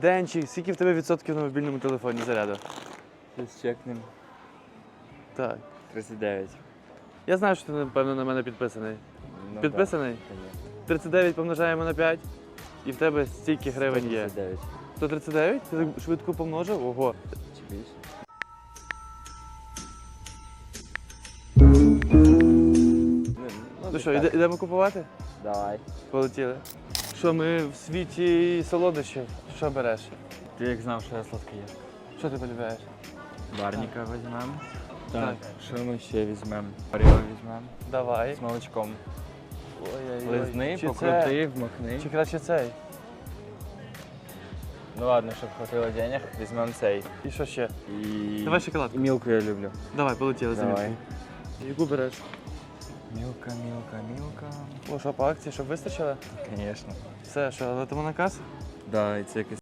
Денчик, скільки в тебе відсотків на мобільному телефоні заряду? Щось чекнем. Так. 39. Я знаю, що ти, напевно, на мене підписаний. Ну, Підписаний? так, конечно. 39 помножаємо на 5, і в тебе стільки гривень є. 139. 139? Ти так швидко помножив? Ого. Чи більше? Ну що, йде- йдемо купувати? Давай. Полетіли. Що, ми в світі солодощів? Що береш? Ти як знав, що я сладкий є. Що ти полюбляєш? Барника візьмемо. Так. Що ми ще візьмемо? Оріо візьмемо. Давай. З молочком. Ой-ой-ой. Лизни, Чи покрути, це- вмокни. Чи краще цей? Ну ладно, щоб хватило денег, візьмемо цей. І що ще? І... Давай шоколадку. І мілку я люблю. Давай, полетіли за Давай. мілкою. Яку береш? Мілка, мілка, мілка. Ну що по акції, щоб вистачило? Звісно. Все, що, летимо на касу? Да, і це якесь